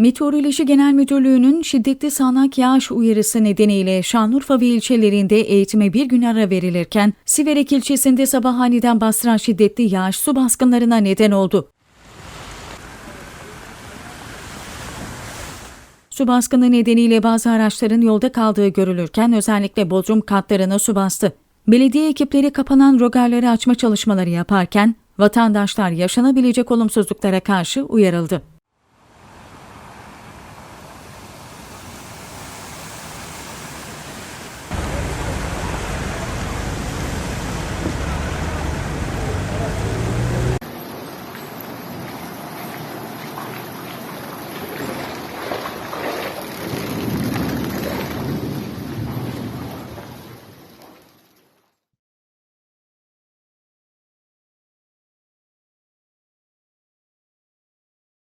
Meteoroloji Genel Müdürlüğü'nün şiddetli sağanak yağış uyarısı nedeniyle Şanlıurfa ve ilçelerinde eğitime bir gün ara verilirken, Siverek ilçesinde sabah aniden bastıran şiddetli yağış su baskınlarına neden oldu. Su baskını nedeniyle bazı araçların yolda kaldığı görülürken özellikle bodrum katlarına su bastı. Belediye ekipleri kapanan rogarları açma çalışmaları yaparken vatandaşlar yaşanabilecek olumsuzluklara karşı uyarıldı.